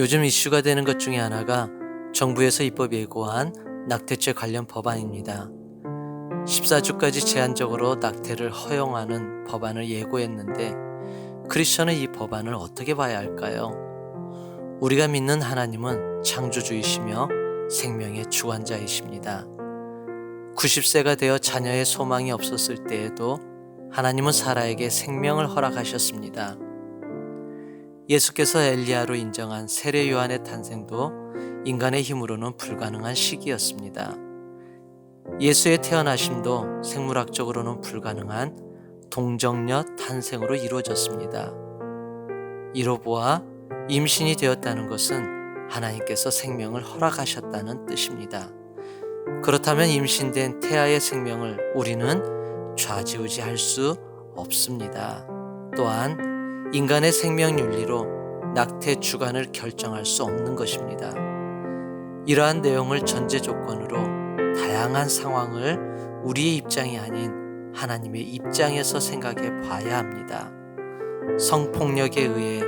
요즘 이슈가 되는 것 중에 하나가 정부에서 입법 예고한 낙태죄 관련 법안입니다. 14주까지 제한적으로 낙태를 허용하는 법안을 예고했는데 크리스천은 이 법안을 어떻게 봐야 할까요? 우리가 믿는 하나님은 창조주이시며 생명의 주관자이십니다. 90세가 되어 자녀의 소망이 없었을 때에도 하나님은 사라에게 생명을 허락하셨습니다. 예수께서 엘리야로 인정한 세례 요한의 탄생도 인간의 힘으로는 불가능한 시기였습니다. 예수의 태어나심도 생물학적으로는 불가능한 동정녀 탄생으로 이루어졌습니다. 이로 보아 임신이 되었다는 것은 하나님께서 생명을 허락하셨다는 뜻입니다. 그렇다면 임신된 태아의 생명을 우리는 좌지우지할 수 없습니다. 또한 인간의 생명 윤리로 낙태 주관을 결정할 수 없는 것입니다. 이러한 내용을 전제 조건으로 다양한 상황을 우리의 입장이 아닌 하나님의 입장에서 생각해 봐야 합니다. 성폭력에 의해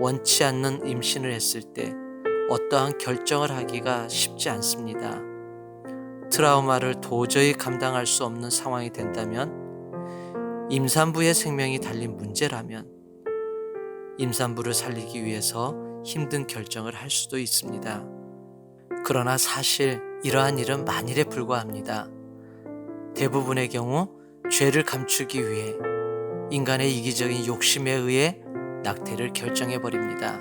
원치 않는 임신을 했을 때 어떠한 결정을 하기가 쉽지 않습니다. 트라우마를 도저히 감당할 수 없는 상황이 된다면 임산부의 생명이 달린 문제라면 임산부를 살리기 위해서 힘든 결정을 할 수도 있습니다. 그러나 사실 이러한 일은 만일에 불과합니다. 대부분의 경우 죄를 감추기 위해 인간의 이기적인 욕심에 의해 낙태를 결정해 버립니다.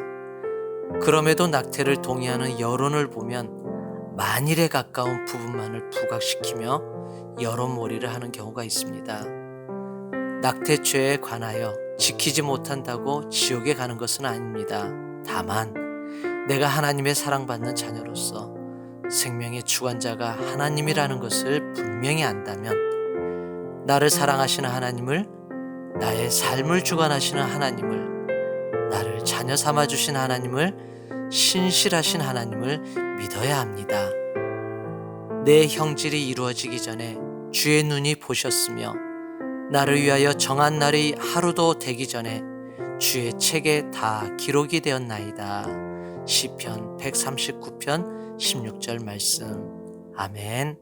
그럼에도 낙태를 동의하는 여론을 보면 만일에 가까운 부분만을 부각시키며 여론몰이를 하는 경우가 있습니다. 낙태죄에 관하여 지키지 못한다고 지옥에 가는 것은 아닙니다. 다만 내가 하나님의 사랑받는 자녀로서 생명의 주관자가 하나님이라는 것을 분명히 안다면 나를 사랑하시는 하나님을 나의 삶을 주관하시는 하나님을 나를 자녀 삼아 주신 하나님을 신실하신 하나님을 믿어야 합니다. 내 형질이 이루어지기 전에 주의 눈이 보셨으며 나를 위하여 정한 날이 하루도 되기 전에 주의 책에 다 기록이 되었나이다. 시편 139편 16절 말씀. 아멘.